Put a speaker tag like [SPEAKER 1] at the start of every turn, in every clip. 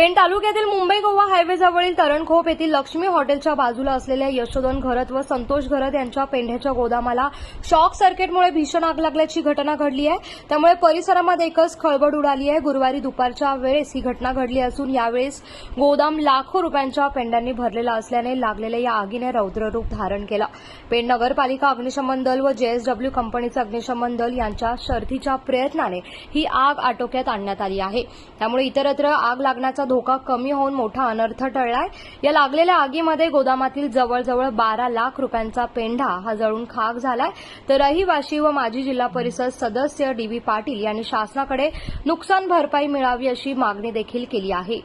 [SPEAKER 1] पेण तालुक्यातील मुंबई गोवा हायवे जवळील तरणखोप येथील लक्ष्मी हॉटेलच्या बाजूला असलेल्या यशोधन घरत व संतोष घरत यांच्या पेंढ्याच्या गोदामाला शॉक सर्किटमुळे भीषण आग लागल्याची घटना घडली आहे. त्यामुळे परिसरामध्ये एकच खळबळ उडाली आहे. गुरुवारी दुपारच्या वेळेस ही घटना घडली असून यावेळेस गोदाम लाखो रुपयांच्या पेंड्यांनी भरलेला असल्याने लागलेल्या या आगीने रौद्ररूप धारण केला. पेण नगरपालिका अग्निशमन दल व जेएसडब्ल्यू कंपनीचं अग्निशमन दल यांच्या शर्थीच्या प्रयत्नाने ही आग आटोक्यात आणण्यात आली आहे. त्यामुळे इतरत्र आग लागण्याचा धोका कमी होऊन मोठा अनर्थ टळलाय. या लागलेल्या आगीमध्ये गोदामातील जवळजवळ बारा लाख रुपयांचा पेंढा हा जळून खाक झालाय. तर रहिवाशी व माजी जिल्हा परिषद सदस्य डी व्ही पाटील यांनी शासनाकडे नुकसान भरपाई मिळावी अशी मागणी देखील केली आहे.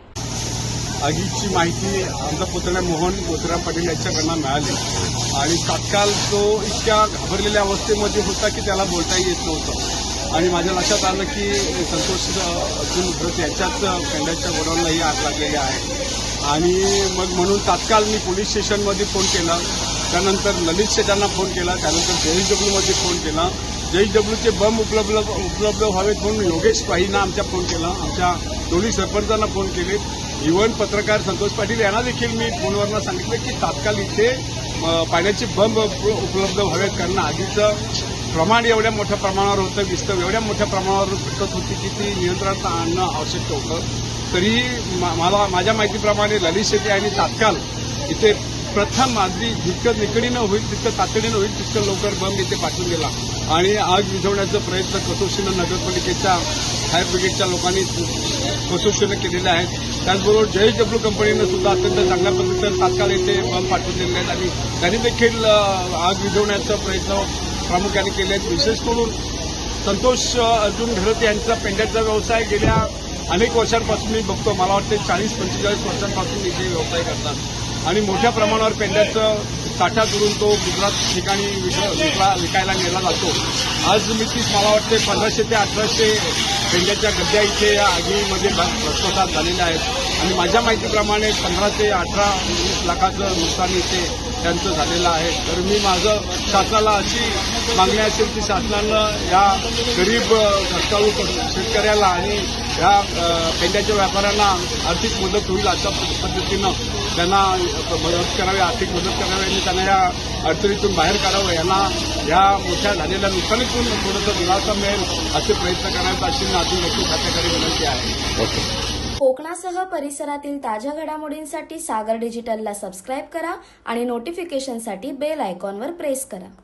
[SPEAKER 2] आगीची माहिती आमचा पुतण्या मोहन मोतीराम पाटील यांच्याकडनं मिळाली. आणि तात्काळ तो इतक्या घाबरलेल्या अवस्थेमध्ये होता की त्याला बोलता येत नव्हतं. आणि माझ्या लक्षात आलं की संतोष अ, अर्जुन भरत यांच्याच पेंड्याच्या गोडाऊनला ही आग लागलेली आहे. आणि मग म्हणून तात्काळ मी पोलीस स्टेशनमध्ये फोन केला. त्यानंतर ललित शेटांना फोन केला. त्यानंतर जेएसडब्ल्यूमध्ये फोन केला. जेएसडब्ल्यूचे बम उपलब्ध उपलब्ध व्हावेत म्हणून योगेश पाहींना आमच्या फोन केला. आमच्या दोन्ही सरपंचांना फोन केले. इव्हन पत्रकार संतोष पाटील यांना देखील मी फोनवरनं सांगितलं की तात्काळ इथे पाण्याचे बंब उपलब्ध व्हावेत. कारण आगीचं प्रमाण एवढ्या मोठ्या प्रमाणावर होतं विस्तव एवढ्या मोठ्या प्रमाणावर पिकत होती की ती नियंत्रणात आणणं आवश्यक होतं. तरीही मा- मला माझ्या माहितीप्रमाणे ललित शेट्टी यांनी तात्काळ इथे प्रथम अगदी जितकं निकडीनं होईल तितकं तातडीनं होईल तितकं लवकर बंब इथे पाठवून गेला आणि आग विझवण्याचा प्रयत्न कसोशीनं नगरपालिकेच्या फायर ब्रिगेडच्या लोकांनी कसोशीनं केलेले आहेत. त्याचबरोबर जेएसडब्ल्यू कंपनीनं सुद्धा अत्यंत चांगल्या पद्धतीनं तात्काळ इथे बंब पाठवून दिलेले आहेत. आणि त्यांनी देखील आग विझवण्याचा प्रयत्न प्रामुख्याने केले आहेत विशेष करून संतोष अर्जुन घरत यांचा पेंड्याचा व्यवसाय गेल्या अनेक वर्षांपासून मी बघतो. मला वाटते चाळीस पंचेचाळीस वर्षांपासून इथे व्यवसाय करतात. आणि मोठ्या प्रमाणावर पेंड्याचं साठा करून तो गुजरात ठिकाणी विकला- विकायला नेला जातो. आज मी मला वाटते पंधराशे ते अठराशे पेंड्याच्या गड्ड्या इथे या आगीमध्ये भ्रष्टाचार झालेले आहेत. आणि माझ्या माहितीप्रमाणे पंधरा ते अठरा वीस लाखाचं नुकसान इथे त्यांचं झालेलं आहे. तर मी माझं शासनाला अशी मागणी असेल की शासनानं या गरीब अ, शेतकऱ्याला आणि या पेंड्याच्या व्यापाऱ्यांना आर्थिक मदत होईल अशा पद्धतीनं त्यांना मदत करावी आर्थिक मदत करावी आणि त्यांना या अडचणीतून बाहेर काढावं. यांना या मोठ्या झालेल्या नुकसानीतून थोडंसं दिलासा मिळेल असे प्रयत्न करायचा अशी अजून व्यक्ती खात्याकडे विनंती आहे.
[SPEAKER 3] कोकणासह परिसरातील ताज्या घडामोडींसाठी सागर डिजिटलला सबस्क्राईब करा आणि नोटिफिकेशनसाठी बेल आयकॉनवर प्रेस करा.